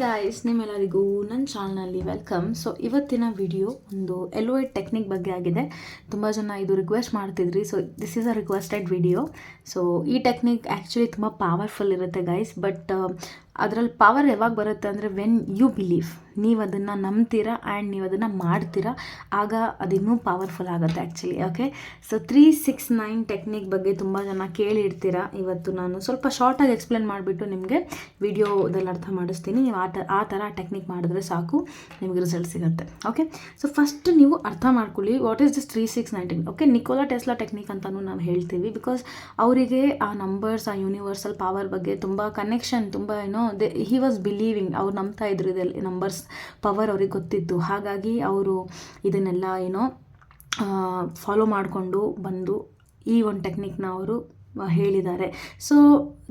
Guys ನಿಮ್ಮೆಲ್ಲರಿಗೂ ನನ್ನ ಚಾನಲ್ನಲ್ಲಿ ವೆಲ್ಕಮ್ ಸೊ ಇವತ್ತಿನ ವಿಡಿಯೋ ಒಂದು ಎಲೋಯೆಡ್ ಟೆಕ್ನಿಕ್ ಬಗ್ಗೆ ಆಗಿದೆ. ತುಂಬ ಜನ ಇದು ರಿಕ್ವೆಸ್ಟ್ ಮಾಡ್ತಿದ್ರಿ. So this is a requested video so ಈ ಟೆಕ್ನಿಕ್ ಆ್ಯಕ್ಚುಲಿ ತುಂಬ ಪವರ್ಫುಲ್ ಇರುತ್ತೆ ಗೈಸ್ ಬಟ್ ಅದರಲ್ಲಿ ಪವರ್ ಯಾವಾಗ ಬರುತ್ತೆ ಅಂದರೆ ವೆನ್ ಯು ಬಿಲೀವ್ ನೀವು ಅದನ್ನು ನಂಬ್ತೀರಾ ಆ್ಯಂಡ್ ನೀವು ಅದನ್ನು ಮಾಡ್ತೀರಾ, ಆಗ ಅದಿನ್ನೂ ಪವರ್ಫುಲ್ ಆಗುತ್ತೆ actually okay so three six nine technique ಬಗ್ಗೆ ತುಂಬ ಜನ ಕೇಳಿರ್ತೀರಾ. ಇವತ್ತು ನಾನು ಸ್ವಲ್ಪ ಶಾರ್ಟಾಗಿ ಎಕ್ಸ್ಪ್ಲೇನ್ ಮಾಡಿಬಿಟ್ಟು ನಿಮಗೆ ವಿಡಿಯೋದಲ್ಲಿ ಅರ್ಥ ಮಾಡಿಸ್ತೀನಿ. ನೀವು ಆ ತ ಆ ಥರ ಟೆಕ್ನಿಕ್ ಮಾಡಿದ್ರೆ ಸಾಕು, ನಿಮಗೆ ರಿಸಲ್ಟ್ ಸಿಗುತ್ತೆ ಓಕೆ ಸೊ ಫಸ್ಟ್ ನೀವು ಅರ್ಥ ಮಾಡ್ಕೊಳ್ಳಿ what is this three six nine okay Nikola Tesla technique ಅಂತಲೂ ನಾವು ಹೇಳ್ತೀವಿ ಬಿಕಾಸ್ ಅವರಿಗೆ ಆ ನಂಬರ್ಸ್ ಆ ಯೂನಿವರ್ಸಲ್ ಪವರ್ ಬಗ್ಗೆ ತುಂಬ ಕನೆಕ್ಷನ್ ತುಂಬ ಏನೋ ದೇ ಹಿ ವಾಸ್ ಬಿಲೀವಿಂಗ್ ಅವ್ರು ನಂಬ್ತಾ ಇದ್ರು ಇದೆಲ್ಲ ನಂಬರ್ಸ್ ಪವರ್ ಅವ್ರಿಗೆ ಗೊತ್ತಿತ್ತು. ಹಾಗಾಗಿ ಅವರು ಇದನ್ನೆಲ್ಲ ಏನೋ ಫಾಲೋ ಮಾಡಿಕೊಂಡು ಬಂದು ಈ ಒಂದು ಟೆಕ್ನಿಕ್ನ ಅವರು ಹೇಳಿದ್ದಾರೆ. ಸೊ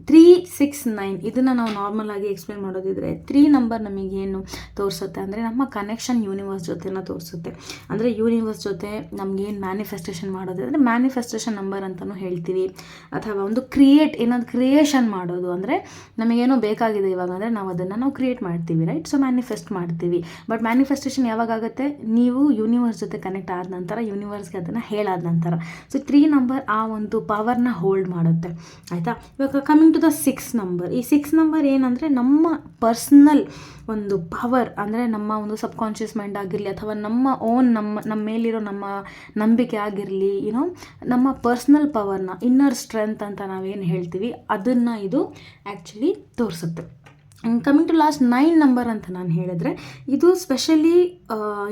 ತ್ರೀ ಸಿಕ್ಸ್ ನೈನ್ ಇದನ್ನು ನಾವು ನಾರ್ಮಲ್ ಆಗಿ ಎಕ್ಸ್ಪ್ಲೇನ್ ಮಾಡೋದಿದ್ರೆ ತ್ರೀ ನಂಬರ್ ನಮಗೇನು ತೋರಿಸುತ್ತೆ ಅಂದರೆ ನಮ್ಮ ಕನೆಕ್ಷನ್ ಯೂನಿವರ್ಸ್ ಜೊತೆನ ತೋರಿಸುತ್ತೆ. ಅಂದರೆ ಯೂನಿವರ್ಸ್ ಜೊತೆ ನಮಗೇನು ಮ್ಯಾನಿಫೆಸ್ಟೇಷನ್ ಮಾಡೋದು ಅಂದರೆ ಮ್ಯಾನಿಫೆಸ್ಟೇಷನ್ ನಂಬರ್ ಅಂತಲೂ ಹೇಳ್ತೀವಿ. ಅಥವಾ ಒಂದು ಕ್ರಿಯೇಟ್ ಏನಾದ್ರು ಕ್ರಿಯೇಷನ್ ಮಾಡೋದು ಅಂದರೆ ನಮಗೇನೋ ಬೇಕಾಗಿದೆ ಇವಾಗ ಅಂದರೆ ನಾವು ಅದನ್ನು ನಾವು ಕ್ರಿಯೇಟ್ ಮಾಡ್ತೀವಿ ರೈಟ್ ಸೊ ಮ್ಯಾನಿಫೆಸ್ಟ್ ಮಾಡ್ತೀವಿ. ಬಟ್ ಮ್ಯಾನಿಫೆಸ್ಟೇಷನ್ ಯಾವಾಗ ಆಗುತ್ತೆ? ನೀವು ಯೂನಿವರ್ಸ್ ಜೊತೆ ಕನೆಕ್ಟ್ ಆದ ನಂತರ ಯೂನಿವರ್ಸ್ಗೆ ಅದನ್ನು ಹೇಳಾದ ನಂತರ. ಸೊ ತ್ರೀ ನಂಬರ್ ಆ ಒಂದು ಪವರ್ನ ಹೋಲ್ಡ್ ಮಾಡುತ್ತೆ. ಆಯಿತಾ? ಇವಾಗ coming to the six number ಈ ಸಿಕ್ಸ್ ನಂಬರ್ ಏನಂದರೆ ನಮ್ಮ ಪರ್ಸ್ನಲ್ ಒಂದು ಪವರ್ ಅಂದರೆ ನಮ್ಮ ಒಂದು ಸಬ್ಕಾನ್ಷಿಯಸ್ ಮೈಂಡ್ ಆಗಿರಲಿ, ಅಥವಾ ನಮ್ಮ ಓನ್ ನಮ್ಮ ನಮ್ಮ ಮೇಲಿರೋ ನಮ್ಮ ನಂಬಿಕೆ ಆಗಿರಲಿ ಏನೋ ನಮ್ಮ ಪರ್ಸ್ನಲ್ ಪವರ್ನ ಇನ್ನರ್ ಸ್ಟ್ರೆಂತ್ ಅಂತ ನಾವೇನು ಹೇಳ್ತೀವಿ, ಅದನ್ನು ಇದು ಆ್ಯಕ್ಚುಲಿ ತೋರಿಸುತ್ತೆ. Coming to last nine number ಅಂತ ನಾನು ಹೇಳಿದ್ರೆ, ಇದು ಸ್ಪೆಷಲಿ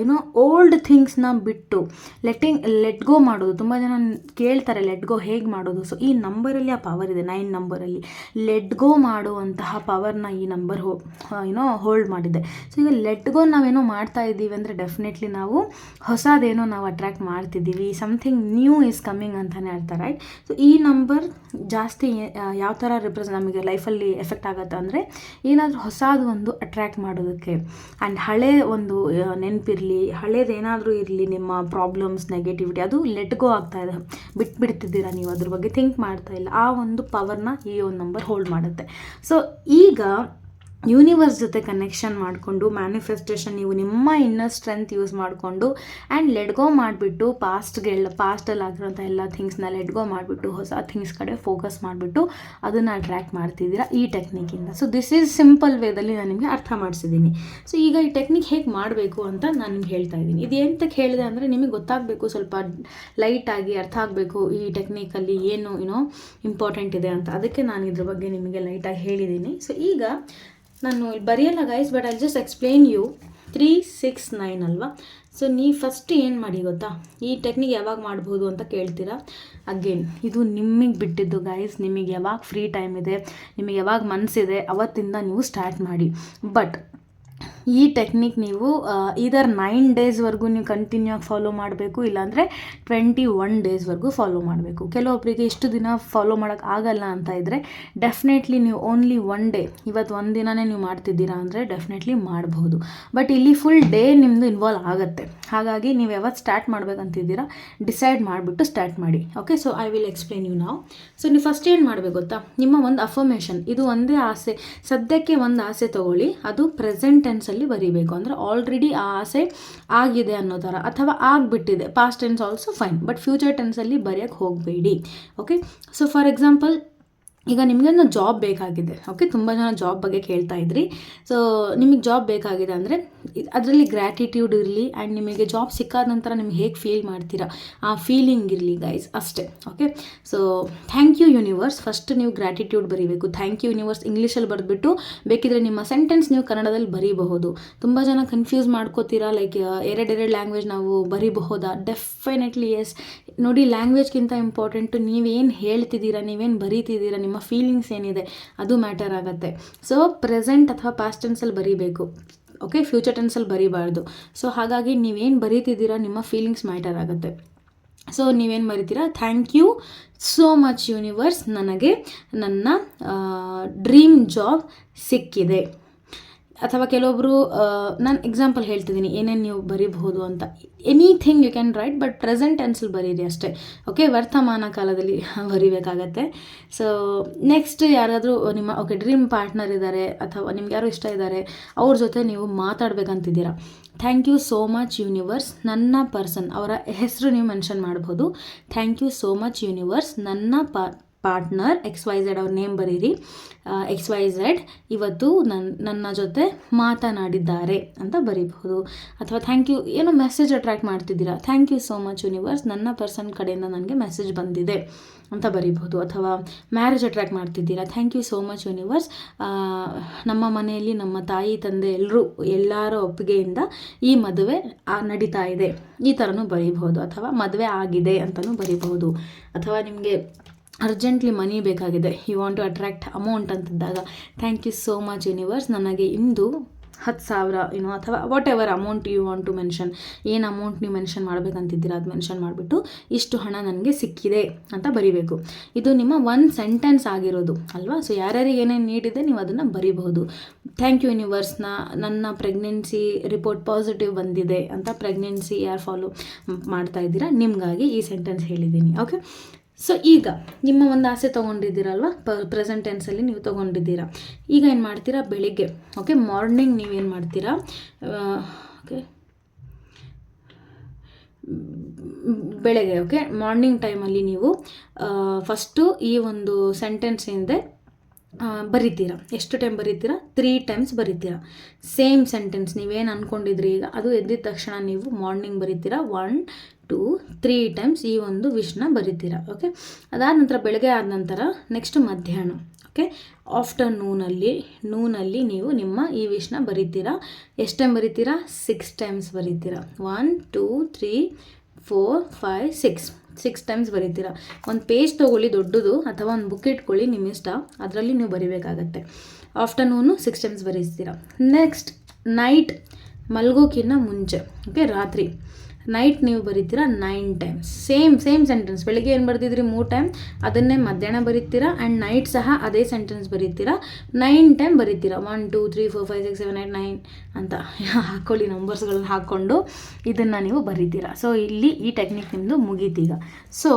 ಏನೋ ಓಲ್ಡ್ ಥಿಂಗ್ಸ್ನ ಬಿಟ್ಟು ಲೆಟ್ಟಿಂಗ್ ಲೆಟ್ ಗೋ ಮಾಡೋದು. ತುಂಬ ಜನ ಕೇಳ್ತಾರೆ ಲೆಟ್ ಗೋ ಹೇಗೆ ಮಾಡೋದು? ಸೊ ಈ ನಂಬರಲ್ಲಿ ಆ ಪವರ್ ಇದೆ ನೈನ್ ನಂಬರಲ್ಲಿ ಲೆಟ್ ಗೋ ಮಾಡುವಂತಹ ಪವರ್ನ ಈ ನಂಬರ್ ಹೋ ಏನೋ ಹೋಲ್ಡ್ ಮಾಡಿದೆ. ಸೊ ಈಗ ಲೆಟ್ ಗೋ ನಾವೇನೋ ಮಾಡ್ತಾ ಇದ್ದೀವಿ ಅಂದರೆ ಡೆಫಿನೆಟ್ಲಿ ನಾವು ಹೊಸದೇನೋ ನಾವು ಅಟ್ರ್ಯಾಕ್ಟ್ ಮಾಡ್ತಿದ್ದೀವಿ ಸಮಥಿಂಗ್ ನ್ಯೂ ಈಸ್ ಕಮ್ಮಿಂಗ್ ಅಂತಲೇ ಹೇಳ್ತಾರೆ ರೈಟ್ ಸೊ ಈ ನಂಬರ್ ಜಾಸ್ತಿ ಯಾವ ಥರ ರಿಪ್ರೆಸೆಂಟ್ ನಮಗೆ ಲೈಫಲ್ಲಿ ಎಫೆಕ್ಟ್ ಆಗುತ್ತೆ ಅಂದರೆ ಏನಾದರೂ ಹೊಸದು ಒಂದು ಅಟ್ರ್ಯಾಕ್ಟ್ ಮಾಡೋದಕ್ಕೆ. ಆ್ಯಂಡ್ ಹಳೆ ಒಂದು ನೆನಪಿರಲಿ, ಹಳೇದೇನಾದರೂ ಇರಲಿ ನಿಮ್ಮ ಪ್ರಾಬ್ಲಮ್ಸ್ ನೆಗೆಟಿವಿಟಿ ಅದು ಲೆಟ್ ಗೋ ಆಗ್ತಾ ಇದೆ. ಬಿಟ್ಬಿಡ್ತಿದ್ದೀರಾ ನೀವು ಅದ್ರ ಬಗ್ಗೆ ಥಿಂಕ್ ಮಾಡ್ತಾ ಇಲ್ಲ. ಆ ಒಂದು ಪವರ್ನ ಈ ಒಂದು ನಂಬರ್ ಹೋಲ್ಡ್ ಮಾಡುತ್ತೆ. ಸೊ ಈಗ ಯೂನಿವರ್ಸ್ ಜೊತೆ ಕನೆಕ್ಷನ್ ಮಾಡಿಕೊಂಡು ಮ್ಯಾನಿಫೆಸ್ಟೇಷನ್ ನೀವು ನಿಮ್ಮ ಇನ್ನರ್ ಸ್ಟ್ರೆಂತ್ ಯೂಸ್ ಮಾಡಿಕೊಂಡು ಆ್ಯಂಡ್ ಲೆಡ್ಗೋ ಮಾಡಿಬಿಟ್ಟು ಪಾಸ್ಟ್ಗೆಲ್ಲ ಪಾಸ್ಟಲ್ಲಿ ಆಗಿರೋಂಥ ಎಲ್ಲ ಥಿಂಗ್ಸ್ನ ಲೆಡ್ಗೋ ಮಾಡಿಬಿಟ್ಟು, ಹೊಸ ಥಿಂಗ್ಸ್ ಕಡೆ ಫೋಕಸ್ ಮಾಡಿಬಿಟ್ಟು, ಅದನ್ನು ಅಟ್ರ್ಯಾಕ್ಟ್ ಮಾಡ್ತಿದ್ದೀರಾ ಈ ಟೆಕ್ನಿಕಿಂದ ಸೊ ದಿಸ್ ಈಸ್ ಸಿಂಪಲ್ ವೇದಲ್ಲಿ ನಾನು ನಿಮಗೆ ಅರ್ಥ ಮಾಡಿಸಿದ್ದೀನಿ. ಸೊ ಈಗ ಈ ಟೆಕ್ನಿಕ್ ಹೇಗೆ ಮಾಡಬೇಕು ಅಂತ ನಾನು ನಿಮ್ಗೆ ಹೇಳ್ತಾ ಇದ್ದೀನಿ. ಇದು ಎಂತಕ್ಕೆ ಹೇಳಿದೆ ಅಂದರೆ ನಿಮಗೆ ಗೊತ್ತಾಗಬೇಕು ಸ್ವಲ್ಪ ಲೈಟಾಗಿ ಅರ್ಥ ಆಗಬೇಕು ಈ ಟೆಕ್ನಿಕಲ್ಲಿ ಏನು ಏನೋ ಇಂಪಾರ್ಟೆಂಟ್ ಇದೆ ಅಂತ. ಅದಕ್ಕೆ ನಾನು ಇದ್ರ ಬಗ್ಗೆ ನಿಮಗೆ ಲೈಟಾಗಿ ಹೇಳಿದ್ದೀನಿ. ಸೊ ಈಗ ನಾನು ಇಲ್ಲಿ ಬರೆಯಲ್ಲ guys but I just explain you three six nine ಅಲ್ವಾ? ಸೊ ನೀ ಫಸ್ಟ್ ಏನು ಮಾಡಿ ಗೊತ್ತಾ? ಈ ಟೆಕ್ನಿಕ್ ಯಾವಾಗ ಮಾಡ್ಬೋದು ಅಂತ ಕೇಳ್ತೀರಾ? ಅಗೇನ್ ಇದು ನಿಮಗೆ ಬಿಟ್ಟಿದ್ದು ಗೈಸ್ ನಿಮಗೆ ಯಾವಾಗ ಫ್ರೀ ಟೈಮ್ ಇದೆ ನಿಮಗೆ ಯಾವಾಗ ಮನಸ್ಸಿದೆ ಅವತ್ತಿಂದ ನೀವು ಸ್ಟಾರ್ಟ್ ಮಾಡಿ. ಬಟ್ ಈ ಟೆಕ್ನಿಕ್ ನೀವು ಇದರ್ ನೈನ್ ಡೇಸ್ವರೆಗೂ ನೀವು ಕಂಟಿನ್ಯೂ ಆಗಿ ಫಾಲೋ ಮಾಡಬೇಕು, ಇಲ್ಲಾಂದರೆ ಟ್ವೆಂಟಿ ಒನ್ ಡೇಸ್ವರೆಗೂ ಫಾಲೋ ಮಾಡಬೇಕು. ಕೆಲವೊಬ್ಬರಿಗೆ ಇಷ್ಟು ದಿನ ಫಾಲೋ ಮಾಡೋಕ್ಕೆ ಆಗಲ್ಲ ಅಂತ ಇದ್ದರೆ ಡೆಫಿನೆಟ್ಲಿ ನೀವು ಓನ್ಲಿ ಒನ್ ಡೇ ಇವತ್ತು ಒಂದು ದಿನನೇ ನೀವು ಮಾಡ್ತಿದ್ದೀರಾ ಅಂದರೆ ಡೆಫಿನೆಟ್ಲಿ ಮಾಡಬಹುದು ಬಟ್ ಇಲ್ಲಿ ಫುಲ್ ಡೇ ನಿಮ್ಮದು ಇನ್ವಾಲ್ವ್ ಆಗುತ್ತೆ. ಹಾಗಾಗಿ ನೀವು ಯಾವತ್ತು ಸ್ಟಾರ್ಟ್ ಮಾಡಬೇಕಂತಿದ್ದೀರಾ ಡಿಸೈಡ್ ಮಾಡಿಬಿಟ್ಟು ಸ್ಟಾರ್ಟ್ ಮಾಡಿ. Okay so I will explain you ನಾವು ಸೊ ನೀವು ಫಸ್ಟ್ ಏನು ಮಾಡಬೇಕು ಗೊತ್ತಾ? ನಿಮ್ಮ ಒಂದು ಅಫರ್ಮೇಷನ್ ಇದು ಒಂದೇ ಆಸೆ. ಸದ್ಯಕ್ಕೆ ಒಂದು ಆಸೆ ತೊಗೊಳ್ಳಿ, ಅದು ಪ್ರೆಸೆಂಟ್ ಟೆನ್ಸಲ್ಲಿ ಬರೀಬೇಕು. ಅಂದರೆ ಆಲ್ರೆಡಿ ಆ ಆಸೆ ಆಗಿದೆ ಅನ್ನೋ ಥರ ಅಥವಾ ಆಗಿಬಿಟ್ಟಿದೆ. Past tense also fine but future ಟೆನ್ಸಲ್ಲಿ ಬರೆಯೋಕ್ಕೆ ಹೋಗಬೇಡಿ. ಓಕೆ ಸೊ ಫಾರ್ ಎಕ್ಸಾಂಪಲ್ ಈಗ ನಿಮಗೊಂದು ಜಾಬ್ ಬೇಕಾಗಿದೆ. ಓಕೆ ತುಂಬ ಜನ ಜಾಬ್ ಬಗ್ಗೆ ಕೇಳ್ತಾ ಇದ್ರಿ. ಸೊ ನಿಮಗೆ ಜಾಬ್ ಬೇಕಾಗಿದೆ ಅಂದರೆ, ಅದರಲ್ಲಿ ಗ್ರ್ಯಾಟಿಟ್ಯೂಡ್ ಇರಲಿ ಆ್ಯಂಡ್ ನಿಮಗೆ ಜಾಬ್ ಸಿಕ್ಕಾದ ನಂತರ ನಿಮ್ಗೆ ಹೇಗೆ ಫೀಲ್ ಮಾಡ್ತೀರಾ? ಆ ಫೀಲಿಂಗ್ ಇರಲಿ ಗೈಸ್ ಅಷ್ಟೇ. Okay so thank you universe first ನೀವು ಗ್ರ್ಯಾಟಿಟ್ಯೂಡ್ ಬರೀಬೇಕು. ಥ್ಯಾಂಕ್ ಯು ಯೂನಿವರ್ಸ್ ಇಂಗ್ಲೀಷಲ್ಲಿ ಬರೆದ್ಬಿಟ್ಟು, ಬೇಕಿದ್ರೆ ನಿಮ್ಮ ಸೆಂಟೆನ್ಸ್ ನೀವು ಕನ್ನಡದಲ್ಲಿ ಬರೀಬಹುದು. ತುಂಬ ಜನ ಕನ್ಫ್ಯೂಸ್ ಮಾಡ್ಕೋತೀರಾ ಲೈಕ್ ಎರಡೆರಡು ಲ್ಯಾಂಗ್ವೇಜ್ ನಾವು ಬರೀಬಹುದಾ? ಡೆಫಿನೆಟ್ಲಿ ಎಸ್ ನೋಡಿ ಲ್ಯಾಂಗ್ವೇಜ್ಗಿಂತ ಇಂಪಾರ್ಟೆಂಟು ನೀವೇನು ಹೇಳ್ತಿದ್ದೀರಾ, ನೀವೇನು ಬರೀತಿದ್ದೀರಾ, ನಿಮ್ಮ ಫೀಲಿಂಗ್ಸ್ ಏನಿದೆ, ಅದು ಮ್ಯಾಟರ್ ಆಗುತ್ತೆ. ಸೊ ಪ್ರೆಸೆಂಟ್ ಅಥವಾ ಪಾಸ್ಟ್ ಟೆನ್ಸಲ್ಲಿ ಬರೀಬೇಕು. ಓಕೆ ಫ್ಯೂಚರ್ ಟೆನ್ಸಲ್ಲಿ ಬರೀಬಾರ್ದು. ಸೊ ಹಾಗಾಗಿ ನೀವೇನು ಬರೀತಿದ್ದೀರಾ, ನಿಮ್ಮ ಫೀಲಿಂಗ್ಸ್ ಮ್ಯಾಟರ್ ಆಗುತ್ತೆ. ಸೊ ನೀವೇನು ಬರೀತೀರಾ thank you so much universe ನನಗೆ ನನ್ನ ಡ್ರೀಮ್ ಜಾಬ್ ಸಿಕ್ಕಿದೆ. ಅಥವಾ ಕೆಲವೊಬ್ಬರು ನಾನು ಎಕ್ಸಾಂಪಲ್ ಹೇಳ್ತಿದ್ದೀನಿ, ಏನೇನು ನೀವು ಬರಿಬಹುದು ಅಂತ. Anything you can write but present ಟೆನ್ಸಲ್ಲಿ ಬರೀರಿ ಅಷ್ಟೇ. ಓಕೆ ವರ್ತಮಾನ ಕಾಲದಲ್ಲಿ ಬರಿಬೇಕಾಗತ್ತೆ. ಸೊ ನೆಕ್ಸ್ಟ್ ಯಾರಾದರೂ, ನಿಮ್ಮ ಓಕೆ ಡ್ರೀಮ್ ಪಾರ್ಟ್ನರ್ ಇದ್ದಾರೆ ಅಥವಾ ನಿಮ್ಗೆ ಯಾರು ಇಷ್ಟ ಇದ್ದಾರೆ ಅವ್ರ ಜೊತೆ ನೀವು ಮಾತಾಡಬೇಕಂತಿದ್ದೀರಾ. Thank you so much universe ನನ್ನ ಪರ್ಸನ್ ಅವರ ಹೆಸರು ನೀವು ಮೆನ್ಷನ್ ಮಾಡ್ಬೋದು. Thank you so much universe ನನ್ನ ಪ ಪಾರ್ಟ್ನರ್ ಎಕ್ಸ್ ವೈ ಝೆಡ್ ಅವ್ರ ನೇಮ್ ಬರೀರಿ. ಎಕ್ಸ್ ವೈ ಝೆಡ್ ಇವತ್ತು ನನ್ನ ನನ್ನ ಜೊತೆ ಮಾತನಾಡಿದ್ದಾರೆ ಅಂತ ಬರೀಬಹುದು. ಅಥವಾ ಥ್ಯಾಂಕ್ ಯು ಏನೋ ಮೆಸೇಜ್ ಅಟ್ರ್ಯಾಕ್ಟ್ ಮಾಡ್ತಿದ್ದೀರಾ? Thank you so much universe ನನ್ನ ಪರ್ಸನ್ ಕಡೆಯಿಂದ ನನಗೆ ಮೆಸೇಜ್ ಬಂದಿದೆ ಅಂತ ಬರೀಬಹುದು. ಅಥವಾ ಮ್ಯಾರೇಜ್ ಅಟ್ರ್ಯಾಕ್ಟ್ ಮಾಡ್ತಿದ್ದೀರಾ? Thank you so much universe ನಮ್ಮ ಮನೆಯಲ್ಲಿ ನಮ್ಮ ತಾಯಿ, ತಂದೆ ಎಲ್ಲರೂ ಎಲ್ಲರ ಒಪ್ಪಿಗೆಯಿಂದ ಈ ಮದುವೆ ನಡೀತಾ ಇದೆ. ಈ ಥರನೂ ಬರೀಬಹುದು. ಅಥವಾ ಮದುವೆ ಆಗಿದೆ ಅಂತಲೂ ಬರೀಬಹುದು. ಅಥವಾ ನಿಮಗೆ ಅರ್ಜೆಂಟ್ಲಿ ಮನಿ ಬೇಕಾಗಿದೆ. You want to attract amount ಅಂತಿದ್ದಾಗ thank you so much universe ನನಗೆ ಇಂದು ಹತ್ತು ಸಾವಿರ ಏನೋ ಅಥವಾ whatever amount you want to mention ಏನು ಅಮೌಂಟ್ ನೀವು ಮೆನ್ಷನ್ ಮಾಡಬೇಕಂತಿದ್ದೀರಾ, ಅದು ಮೆನ್ಷನ್ ಮಾಡಿಬಿಟ್ಟು ಇಷ್ಟು ಹಣ ನನಗೆ ಸಿಕ್ಕಿದೆ ಅಂತ ಬರಿಬೇಕು. ಇದು ನಿಮ್ಮ ಒನ್ ಸೆಂಟೆನ್ಸ್ ಆಗಿರೋದು, ಅಲ್ವಾ? ಸೊ ಯಾರ್ಯಾರಿಗೆ ಏನೇನು ನೀಡಿದೆ ನೀವು ಅದನ್ನು ಬರಿಬಹುದು. ಥ್ಯಾಂಕ್ ಯು ಯೂನಿವರ್ಸ್ನ ನನ್ನ ಪ್ರೆಗ್ನೆನ್ಸಿ ರಿಪೋರ್ಟ್ ಪಾಸಿಟಿವ್ ಬಂದಿದೆ ಅಂತ ಪ್ರೆಗ್ನೆನ್ಸಿ ಯಾರು ಫಾಲೋ ಮಾಡ್ತಾ ಇದ್ದೀರಾ? ನಿಮಗಾಗಿ ಈ ಸೆಂಟೆನ್ಸ್ ಹೇಳಿದ್ದೀನಿ ಓಕೆ ಸೊ ಈಗ ನಿಮ್ಮ ಒಂದು ಆಸೆ ತೊಗೊಂಡಿದ್ದೀರಲ್ವ? ಪ ಪ್ರೆಸೆಂಟ್ ಟೆನ್ಸಲ್ಲಿ ನೀವು ತೊಗೊಂಡಿದ್ದೀರಾ. ಈಗ ಏನು ಮಾಡ್ತೀರಾ? ಬೆಳಿಗ್ಗೆ ಓಕೆ ಮಾರ್ನಿಂಗ್ ನೀವೇನು ಮಾಡ್ತೀರಾ? ಓಕೆ ಬೆಳಗ್ಗೆ ಓಕೆ ಮಾರ್ನಿಂಗ್ ಟೈಮಲ್ಲಿ ನೀವು ಫಸ್ಟು ಈ ಒಂದು ಸೆಂಟೆನ್ಸ್ ಆ, ಬರಿತೀರಾ. ಎಷ್ಟು ಟೈಮ್ ಬರಿತೀರಾ? ತ್ರೀ ಟೈಮ್ಸ್ ಬರಿತೀರಾ. ಸೇಮ್ ಸೆಂಟೆನ್ಸ್ ನೀವೇನು ಅಂದ್ಕೊಂಡಿದ್ರಿ ಈಗ? ಅದು ಎದ್ದಿದ ತಕ್ಷಣ ನೀವು ಮಾರ್ನಿಂಗ್ ಬರಿತೀರಾ. ಒನ್ ಟೂ ತ್ರೀ ಟೈಮ್ಸ್ ಈ ಒಂದು ವಿಶ್ನ ಬರಿತೀರಾ. ಓಕೆ ಅದಾದ ನಂತರ ಬೆಳಗ್ಗೆ ಆದ ನಂತರ ನೆಕ್ಸ್ಟ್ ಮಧ್ಯಾಹ್ನ. ಓಕೆ ಆಫ್ಟರ್ನೂನಲ್ಲಿ ನೂನಲ್ಲಿ ನೀವು ನಿಮ್ಮ ಈ ವಿಶ್ನ ಬರಿತೀರಾ. ಎಷ್ಟು ಟೈಮ್ ಬರಿತೀರಾ? Six times ಬರಿತೀರಾ. One two three four five six six times ಬರೀತೀರಾ. ಒಂದು ಪೇಜ್ ತೊಗೊಳ್ಳಿ ದೊಡ್ಡದು ಅಥವಾ ಒಂದು ಬುಕ್ ಇಟ್ಕೊಳ್ಳಿ ನಿಮ್ಮ ಇಷ್ಟ. ಅದರಲ್ಲಿ ನೀವು ಬರಿಬೇಕಾಗತ್ತೆ. ಆಫ್ಟರ್ನೂನು ಸಿಕ್ಸ್ ಟೈಮ್ಸ್ ಬರೀತೀರಾ. ನೆಕ್ಸ್ಟ್ ನೈಟ್ ಮಲಗೋಕ್ಕಿಂತ ಮುಂಚೆ ಓಕೆ ರಾತ್ರಿ. ನೈಟ್ ನೀವು ಬರೀತೀರಾ nine times. Same same sentence ಬೆಳಿಗ್ಗೆ ಏನು ಬರೆದಿದ್ರಿ? ಮೂರು ಟೈಮ್. ಅದನ್ನೇ ಮಧ್ಯಾಹ್ನ ಬರೀತೀರಾ? ಆ್ಯಂಡ್ ನೈಟ್ ಸಹ ಅದೇ ಸೆಂಟೆನ್ಸ್ ಬರೀತೀರಾ? Nine time ಬರೀತೀರಾ? One, two, three, four, five, six, seven eight nine ಅಂತ ಹಾಕ್ಕೊಳ್ಳಿ ನಂಬರ್ಸ್ಗಳನ್ನ ಹಾಕ್ಕೊಂಡು ಇದನ್ನು ನೀವು ಬರೀತೀರಾ. ಸೊ ಇಲ್ಲಿ ಈ ಟೆಕ್ನಿಕ್ ನಿಮ್ಮದು ಮುಗೀತೀಗ. ಸೊ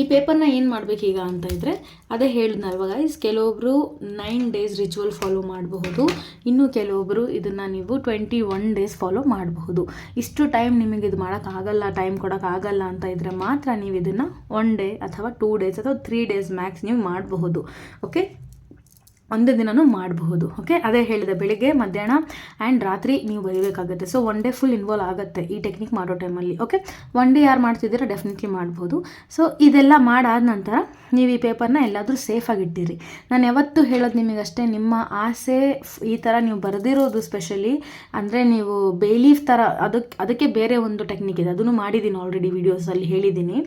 ಈ ಪೇಪರ್ನ ಏನು ಮಾಡಬೇಕೀಗ ಅಂತ ಇದ್ದರೆ ಅದೇ ಹೇಳಿದ್ನಲ್ವ ಗೈಸ್ ಕೆಲವೊಬ್ಬರು ನೈನ್ ಡೇಸ್ ರಿಚುವಲ್ ಫಾಲೋ ಮಾಡಬಹುದು, ಇನ್ನು ಕೆಲವೊಬ್ಬರು ಇದನ್ನು ನೀವು ಟ್ವೆಂಟಿ ಒನ್ ಡೇಸ್ ಫಾಲೋ ಮಾಡಬಹುದು. ಇಷ್ಟು ಟೈಮ್ ನಿಮಗೆ ಇದು ಮಾಡೋಕ್ಕಾಗಲ್ಲ ಟೈಮ್ ಕೊಡೋಕ್ಕಾಗಲ್ಲ ಅಂತ ಇದ್ದರೆ ಮಾತ್ರ ನೀವು ಇದನ್ನು ಒನ್ ಡೇ ಅಥವಾ ಟೂ ಡೇಸ್ ಅಥವಾ ತ್ರೀ ಡೇಸ್ ಮ್ಯಾಕ್ಸ್ ನೀವು ಮಾಡಬಹುದು. ಓಕೆ ಒಂದೇ ದಿನವೂ ಮಾಡಬಹುದು ಓಕೆ ಅದೇ ಹೇಳಿದೆ ಬೆಳಿಗ್ಗೆ, ಮಧ್ಯಾಹ್ನ ಆ್ಯಂಡ್ ರಾತ್ರಿ ನೀವು ಬರೀಬೇಕಾಗುತ್ತೆ. So one day full involve ಆಗುತ್ತೆ ಈ ಟೆಕ್ನಿಕ್ ಮಾಡೋ ಟೈಮಲ್ಲಿ ಓಕೆ ಒನ್ ಡೇ ಯಾರು ಮಾಡ್ತಿದ್ದೀರಾ ಡೆಫಿನೆಟ್ಲಿ ಮಾಡ್ಬೋದು ಸೊ ಇದೆಲ್ಲ ಮಾಡಾದ ನಂತರ ನೀವು ಈ ಪೇಪರ್ನ ಎಲ್ಲಾದರೂ ಸೇಫಾಗಿ ಇಟ್ಟಿರಿ. ನಾನು ಯಾವತ್ತೂ ಹೇಳೋದು ನಿಮಗಷ್ಟೇ, ನಿಮ್ಮ ಆಸೆ ಈ ಥರ ನೀವು ಬರೆದಿರೋದು ಸ್ಪೆಷಲಿ ಅಂದರೆ ನೀವು ಬೇಲೀಫ್ ಥರ ಅದಕ್ಕೆ ಅದಕ್ಕೆ ಬೇರೆ ಒಂದು ಟೆಕ್ನಿಕ್ ಇದೆ. ಅದನ್ನು ಮಾಡಿದ್ದೀನಿ ಆಲ್ರೆಡಿ ವೀಡಿಯೋಸಲ್ಲಿ ಹೇಳಿದ್ದೀನಿ.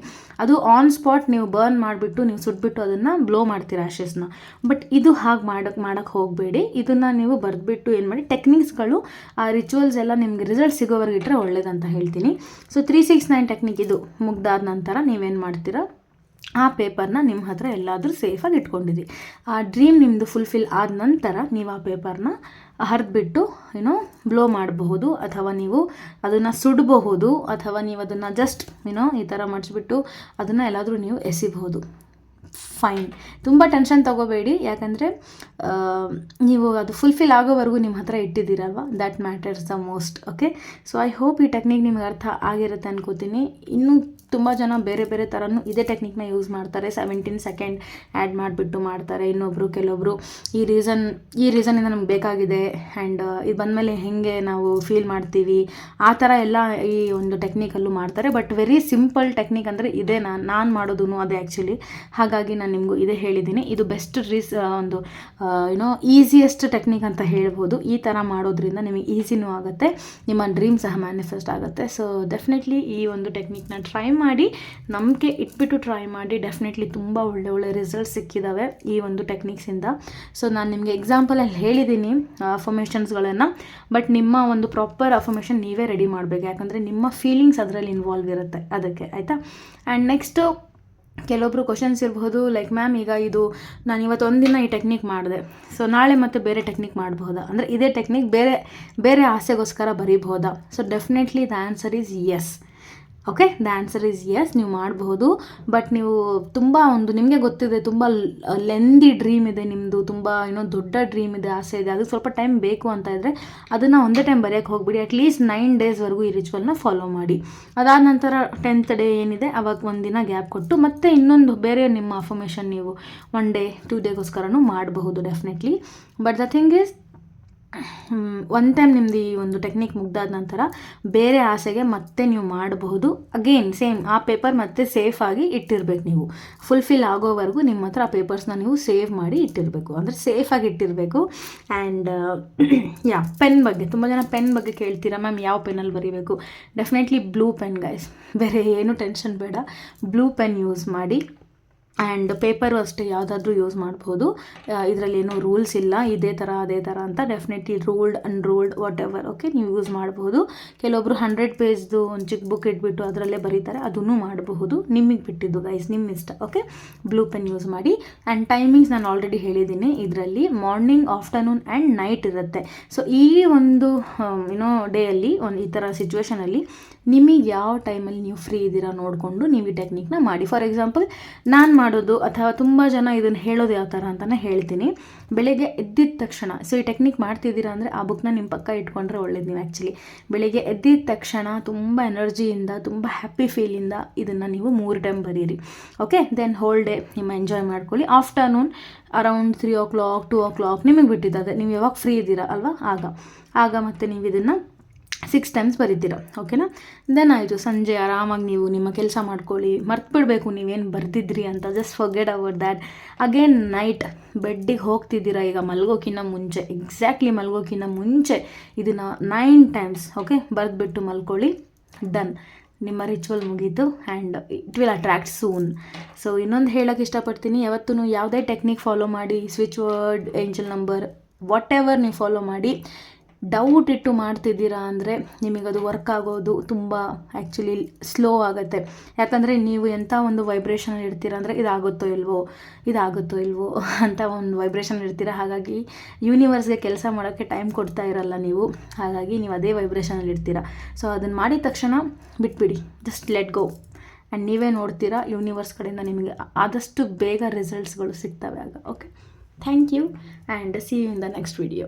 ಅದು ಆನ್ ಸ್ಪಾಟ್ ನೀವು ಬರ್ನ್ ಮಾಡಿಬಿಟ್ಟು, ನೀವು ಸುಟ್ಬಿಟ್ಟು ಅದನ್ನು ಬ್ಲೋ ಮಾಡ್ತೀರಾ ಆಶಸ್ನ ಬಟ್ ಇದು ಹಾಗೆ ಮಾಡಕ್ಕೆ ಮಾಡೋಕ್ಕೆ ಹೋಗಬೇಡಿ. ಇದನ್ನು ನೀವು ಬರೆದ್ಬಿಟ್ಟು ಏನು ಮಾಡಿ ಟೆಕ್ನಿಕ್ಸ್ಗಳು ಆ ರಿಚುವಲ್ಸ್ ಎಲ್ಲ ನಿಮಗೆ ರಿಸಲ್ಟ್ ಸಿಗೋವರೆಗೆ ಇಟ್ಟರೆ ಒಳ್ಳೇದಂತ ಹೇಳ್ತೀನಿ. So three six nine technique ಇದು ಮುಗ್ದಾದ ನಂತರ ನೀವೇನು ಮಾಡ್ತೀರಾ? ಆ ಪೇಪರ್ನ ನಿಮ್ಮ ಹತ್ರ ಎಲ್ಲಾದರೂ ಸೇಫಾಗಿ ಇಟ್ಕೊಂಡಿರಿ. ಆ ಡ್ರೀಮ್ ನಿಮ್ಮದು ಫುಲ್ಫಿಲ್ ಆದ ನಂತರ ನೀವು ಆ ಪೇಪರ್ನ ಹರಿದ್ಬಿಟ್ಟು ಏನೋ ಬ್ಲೋ ಮಾಡಬಹುದು, ಅಥವಾ ನೀವು ಅದನ್ನು ಸುಡಬಹುದು, ಅಥವಾ ನೀವು ಅದನ್ನು ಜಸ್ಟ್ ಏನೋ ಈ ಥರ ಮಡಿಸ್ಬಿಟ್ಟು ಅದನ್ನು ಎಲ್ಲಾದರೂ ನೀವು ಎಸಿಬಹುದು. ಫೈನ್ ತುಂಬ ಟೆನ್ಷನ್ ತೊಗೋಬೇಡಿ. ಯಾಕಂದರೆ ನೀವು ಅದು ಫುಲ್ಫಿಲ್ ಆಗೋವರೆಗೂ ನಿಮ್ಮ ಹತ್ರ ಇಟ್ಟಿದ್ದೀರಲ್ವ? That matters the most okay so I hope ಈ ಟೆಕ್ನಿಕ್ ನಿಮ್ಗೆ ಅರ್ಥ ಆಗಿರುತ್ತೆ ಅನ್ಕೋತೀನಿ. ಇನ್ನೂ ತುಂಬ ಜನ ಬೇರೆ ಬೇರೆ ಥರನೂ ಇದೇ ಟೆಕ್ನಿಕ್ನ ಯೂಸ್ ಮಾಡ್ತಾರೆ. ಸೆವೆಂಟೀನ್ ಸೆಕೆಂಡ್ ಆ್ಯಡ್ ಮಾಡಿಬಿಟ್ಟು ಮಾಡ್ತಾರೆ. ಇನ್ನೊಬ್ಬರು ಕೆಲವೊಬ್ಬರು ಈ ರೀಸನ್ ಈ ರೀಸನಿಂದ ನಮ್ಗೆ ಬೇಕಾಗಿದೆ ಆ್ಯಂಡ್ ಇದು ಬಂದಮೇಲೆ ಹೇಗೆ ನಾವು ಫೀಲ್ ಮಾಡ್ತೀವಿ? ಆ ಥರ ಎಲ್ಲ ಈ ಒಂದು ಟೆಕ್ನಿಕಲ್ಲೂ ಮಾಡ್ತಾರೆ. ಬಟ್ ವೆರಿ ಸಿಂಪಲ್ ಟೆಕ್ನಿಕ್ ಅಂದರೆ ಇದೇ ನಾನು ನಾನು ಮಾಡೋದು ಅದೇ ಆ್ಯಕ್ಚುಲಿ ಹಾಗಾಗಿ ನಾನು ನಿಮಗೂ ಇದೇ ಹೇಳಿದ್ದೀನಿ ಇದು ಬೆಸ್ಟ್ ರೀಸ್ ಒಂದು ಏನೋ ಈಸಿಯೆಸ್ಟ್ ಟೆಕ್ನಿಕ್ ಅಂತ ಹೇಳ್ಬೋದು. ಈ ಥರ ಮಾಡೋದ್ರಿಂದ ನಿಮಗೆ ಈಸಿನೂ ಆಗುತ್ತೆ. ನಿಮ್ಮ ಡ್ರೀಮ್ ಸಹ ಮ್ಯಾನಿಫೆಸ್ಟ್ ಆಗುತ್ತೆ. ಸೊ ಡೆಫಿನೆಟ್ಲಿ ಈ ಒಂದು ಟೆಕ್ನಿಕ್ನ ಟ್ರೈ ಮಾಡಿ ನಂಬಿಕೆ ಇಟ್ಬಿಟ್ಟು ಟ್ರೈ ಮಾಡಿ ಡೆಫಿನೆಟ್ಲಿ ತುಂಬ ಒಳ್ಳೆ ಒಳ್ಳೆ ರಿಸಲ್ಟ್ ಸಿಕ್ಕಿದ್ದಾವೆ ಈ ಒಂದು ಟೆಕ್ನಿಕ್ಸಿಂದ ಸೊ ನಾನು ನಿಮಗೆ ಎಕ್ಸಾಂಪಲಲ್ಲಿ ಹೇಳಿದ್ದೀನಿ ಅಫರ್ಮೇಷನ್ಸ್ಗಳನ್ನು ಬಟ್ ನಿಮ್ಮ ಒಂದು ಪ್ರಾಪರ್ ಅಫರ್ಮೇಷನ್ ನೀವೇ ರೆಡಿ ಮಾಡಬೇಕು. ಯಾಕಂದರೆ ನಿಮ್ಮ ಫೀಲಿಂಗ್ಸ್ ಅದರಲ್ಲಿ ಇನ್ವಾಲ್ವ್ ಇರುತ್ತೆ ಅದಕ್ಕೆ, ಆಯಿತಾ? ಆ್ಯಂಡ್ ನೆಕ್ಸ್ಟು ಕೆಲವೊಬ್ರು ಕ್ವಶನ್ಸ್ ಇರಬಹುದು ಲೈಕ್ ಮ್ಯಾಮ್ ಈಗ ಇದು ನಾನು ಇವತ್ತು ಒಂದಿನ ಈ ಟೆಕ್ನಿಕ್ ಮಾಡಿದೆ. ಸೊ ನಾಳೆ ಮತ್ತೆ ಬೇರೆ ಟೆಕ್ನಿಕ್ ಮಾಡಬಹುದಾ? ಅಂದರೆ ಇದೇ ಟೆಕ್ನಿಕ್ ಬೇರೆ ಬೇರೆ ಆಸೆಗೋಸ್ಕರ ಬರೀಬಹುದಾ? So definitely the answer is yes okay the answer is yes ನೀವು ಮಾಡಬಹುದು. ಬಟ್ ನೀವು ತುಂಬ ಒಂದು ನಿಮಗೆ ಗೊತ್ತಿದೆ, ತುಂಬ ಲೆಂದಿ ಡ್ರೀಮ್ ಇದೆ ನಿಮ್ಮದು ತುಂಬ ಏನೋ ದೊಡ್ಡ ಡ್ರೀಮ್ ಇದೆ, ಆಸೆ ಇದೆ, ಅದಕ್ಕೆ ಸ್ವಲ್ಪ ಟೈಮ್ ಬೇಕು ಅಂತ ಇದ್ದರೆ ಅದನ್ನು ಒಂದೇ ಟೈಮ್ ಬರೆಯೋಕ್ಕೆ ಹೋಗ್ಬಿಡಿ ಅಟ್ಲೀಸ್ಟ್ ನೈನ್ ಡೇಸ್ವರೆಗೂ ಈ ರಿಚುವಲ್ನ ಫಾಲೋ ಮಾಡಿ. ಅದಾದ ನಂತರ ಟೆಂತ್ ಡೇ ಏನಿದೆ, ಅವಾಗ ಒಂದಿನ ಗ್ಯಾಪ್ ಕೊಟ್ಟು ಮತ್ತೆ ಇನ್ನೊಂದು ಬೇರೆ ನಿಮ್ಮ ಅಫರ್ಮೇಷನ್ ನೀವು ಒನ್ ಡೇ ಟೂ ಡೇಗೋಸ್ಕರನೂ ಮಾಡಬಹುದು definitely but the thing is one time ನಿಮ್ಮದು ಈ ಒಂದು ಟೆಕ್ನಿಕ್ ಮುಗ್ದಾದ ನಂತರ ಬೇರೆ ಆಸೆಗೆ ಮತ್ತೆ ನೀವು ಮಾಡಬಹುದು. ಅಗೇನ್ ಸೇಮ್ ಆ ಪೇಪರ್ ಮತ್ತೆ ಸೇಫ್ ಆಗಿ ಇಟ್ಟಿರಬೇಕು ನೀವು. ಫುಲ್ಫಿಲ್ ಆಗೋವರೆಗೂ ನಿಮ್ಮ ಹತ್ರ ಆ ಪೇಪರ್ಸ್ನ ನೀವು ಸೇವ್ ಮಾಡಿ ಇಟ್ಟಿರಬೇಕು. ಅಂದರೆ ಸೇಫಾಗಿ ಇಟ್ಟಿರಬೇಕು. ಆ್ಯಂಡ್ ಯಾ ಪೆನ್ ಬಗ್ಗೆ, ತುಂಬ ಜನ ಪೆನ್ ಬಗ್ಗೆ ಕೇಳ್ತೀರಾ ಮ್ಯಾಮ್ ಯಾವ ಪೆನ್ನಲ್ಲಿ ಬರೀಬೇಕು? ಡೆಫಿನೆಟ್ಲಿ ಬ್ಲೂ ಪೆನ್ ಗೈಸ್ ಬೇರೆ ಏನು ಟೆನ್ಷನ್ ಬೇಡ. ಬ್ಲೂ ಪೆನ್ ಯೂಸ್ ಮಾಡಿ ಆ್ಯಂಡ್ ಪೇಪರು ಅಷ್ಟೇ ಯಾವುದಾದ್ರೂ ಯೂಸ್ ಮಾಡ್ಬೋದು. ಇದರಲ್ಲಿ ಏನೂ ರೂಲ್ಸ್ ಇಲ್ಲ. ಇದೇ ಥರ ಅದೇ ಥರ ಅಂತ definitely ruled unruled whatever okay ನೀವು ಯೂಸ್ ಮಾಡಬಹುದು ಕೆಲವೊಬ್ಬರು ಹಂಡ್ರೆಡ್ ಪೇಜ್ದು ಒಂದು ಚಿಕ್ಕ ಬುಕ್ ಇಟ್ಬಿಟ್ಟು ಅದರಲ್ಲೇ ಬರೀತಾರೆ. ಅದನ್ನು ಮಾಡಬಹುದು. ನಿಮಗೆ ಬಿಟ್ಟಿದ್ದು ಗೈಸ್ ನಿಮ್ಮ ಇಷ್ಟ ಓಕೆ ಬ್ಲೂ ಪೆನ್ ಯೂಸ್ ಮಾಡಿ. ಆ್ಯಂಡ್ ಟೈಮಿಂಗ್ಸ್ ನಾನು ಆಲ್ರೆಡಿ ಹೇಳಿದ್ದೀನಿ ಇದರಲ್ಲಿ ಮಾರ್ನಿಂಗ್ ಆಫ್ಟರ್ನೂನ್ ಆ್ಯಂಡ್ ನೈಟ್ ಇರುತ್ತೆ. ಸೊ ಈ ಒಂದು ಏನೋ ಡೇಯಲ್ಲಿ ಒಂದು ಈ ಥರ ಸಿಚುವೇಷನಲ್ಲಿ ನಿಮಗೆ ಯಾವ ಟೈಮಲ್ಲಿ ನೀವು ಫ್ರೀ ಇದ್ದೀರಾ ನೋಡಿಕೊಂಡು ನೀವು ಈ ಟೆಕ್ನಿಕ್ನ ಮಾಡಿ. ಫಾರ್ ಎಕ್ಸಾಂಪಲ್ ನಾನು ಮಾಡೋದು ಅಥವಾ ತುಂಬ ಜನ ಇದನ್ನು ಹೇಳೋದು ಯಾವ ಥರ ಅಂತಲೇ ಹೇಳ್ತೀನಿ. ಬೆಳಿಗ್ಗೆ ಎದ್ದಿದ ತಕ್ಷಣ ಸೊ ಈ ಟೆಕ್ನಿಕ್ ಮಾಡ್ತಿದ್ದೀರಾ ಅಂದರೆ ಆ ಬುಕ್ನ ನಿಮ್ಮ ಪಕ್ಕ ಇಟ್ಕೊಂಡ್ರೆ ಒಳ್ಳೇದು ನೀವು ಆ್ಯಕ್ಚುಲಿ ಬೆಳಿಗ್ಗೆ ಎದ್ದಿದ ತಕ್ಷಣ ತುಂಬ ಎನರ್ಜಿಯಿಂದ ತುಂಬ ಹ್ಯಾಪಿ ಫೀಲಿಂದ ಇದನ್ನು ನೀವು ಮೂರು ಟೈಮ್ ಬರೀರಿ. ಓಕೆ ದೆನ್ ಹೋಲ್ ಡೇ ನಿಮ್ಮ ಎಂಜಾಯ್ ಮಾಡ್ಕೊಳ್ಳಿ. Afternoon around three o'clock two o'clock ನಿಮಗೆ ಬಿಟ್ಟಿದ್ದಾರೆ ನೀವು ಯಾವಾಗ ಫ್ರೀ ಇದ್ದೀರಾ ಅಲ್ವಾ? ಆಗ. ಆಗ ಮತ್ತೆ ನೀವು ಇದನ್ನು ಸಿಕ್ಸ್ ಟೈಮ್ಸ್ ಬರೀತೀರ ಓಕೆನಾ ದೆನ್ ಆಯಿತು, ಸಂಜೆ ಆರಾಮಾಗಿ ನೀವು ನಿಮ್ಮ ಕೆಲಸ ಮಾಡ್ಕೊಳ್ಳಿ ಮರ್ತು ಬಿಡಬೇಕು ನೀವೇನು ಬರೆದಿದ್ರಿ ಅಂತ just forget over that again night ಬೆಡ್ಡಿಗೆ ಹೋಗ್ತಿದ್ದೀರಾ, ಈಗ ಮಲ್ಗೋಕಿನ್ನ ಮುಂಚೆ ಎಕ್ಸಾಕ್ಟ್ಲಿ ಮಲ್ಗೋಕಿನ್ನ ಮುಂಚೆ, ಇದನ್ನು ನೈನ್ ಟೈಮ್ಸ್ ಓಕೆ ಬರೆದ್ಬಿಟ್ಟು ಮಲ್ಕೊಳ್ಳಿ ಡನ್ ನಿಮ್ಮ ರಿಚುವಲ್ ಮುಗೀತು and it will attract soon so ಇನ್ನೊಂದು ಹೇಳೋಕ್ಕೆ ಇಷ್ಟಪಡ್ತೀನಿ ಯಾವತ್ತೂ ಯಾವುದೇ ಟೆಕ್ನಿಕ್ ಫಾಲೋ ಮಾಡಿ switch word angel number whatever ನೀವು ಫಾಲೋ ಮಾಡಿ ಡೌಟ್ ಇಟ್ಟು ಮಾಡ್ತಿದ್ದೀರಾ ಅಂದರೆ ನಿಮಗದು ವರ್ಕ್ ಆಗೋದು ತುಂಬ ಆ್ಯಕ್ಚುಲಿ ಸ್ಲೋ ಆಗುತ್ತೆ. ಯಾಕಂದರೆ ನೀವು ಎಂಥ ಒಂದು ವೈಬ್ರೇಷನ್ ಇರ್ತೀರ ಅಂದರೆ ಇದಾಗುತ್ತೋ ಇಲ್ವೋ ಇದಾಗುತ್ತೋ ಇಲ್ವೋ ಅಂತ ಒಂದು ವೈಬ್ರೇಷನ್ ಇರ್ತೀರ. ಹಾಗಾಗಿ ಯೂನಿವರ್ಸ್ಗೆ ಕೆಲಸ ಮಾಡೋಕ್ಕೆ ಟೈಮ್ ಕೊಡ್ತಾ ಇರಲ್ಲ ನೀವು. ಹಾಗಾಗಿ ನೀವು ಅದೇ ವೈಬ್ರೇಷನಲ್ಲಿ ಇರ್ತೀರ. ಸೊ ಅದನ್ನು ಮಾಡಿದ ತಕ್ಷಣ ಬಿಟ್ಬಿಡಿ. ಜಸ್ಟ್ ಲೆಟ್ ಗೋ ಆ್ಯಂಡ್ ನೀವೇ ನೋಡ್ತೀರಾ ಯೂನಿವರ್ಸ್ ಕಡೆಯಿಂದ ನಿಮಗೆ ಆದಷ್ಟು ಬೇಗ ರಿಸಲ್ಟ್ಸ್ಗಳು ಸಿಗ್ತವೆ ಆಗ. Okay thank you and see you in the next video